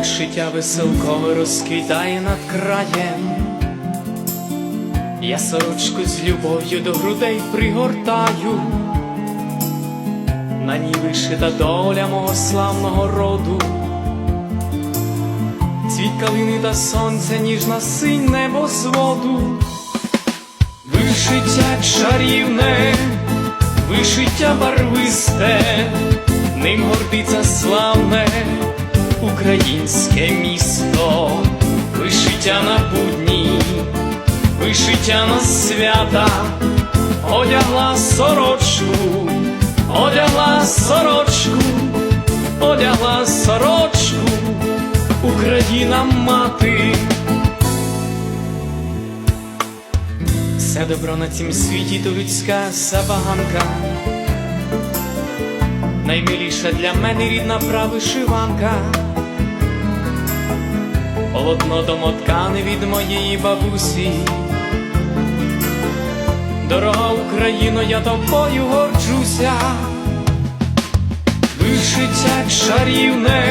Вишиття веселкове розквітає над краєм. Я сорочку з любов'ю до грудей пригортаю, на ній вишита доля мого славного роду, цвіт калини та сонця, ніжна синь небо зводу, вишиття чарівне, вишиття барвисте, ним гордиться славне українське місто, вишиття на будні, вишиття на свята, одягла сорочку, одягла сорочку, одягла сорочку, Україна мати. Все добро на цім світі то людська забаганка. Наймиліша для мене рідна правишиванка, полотно домоткане від моєї бабусі. Дорога Україно, я тобою горджуся, вишиття чарівне,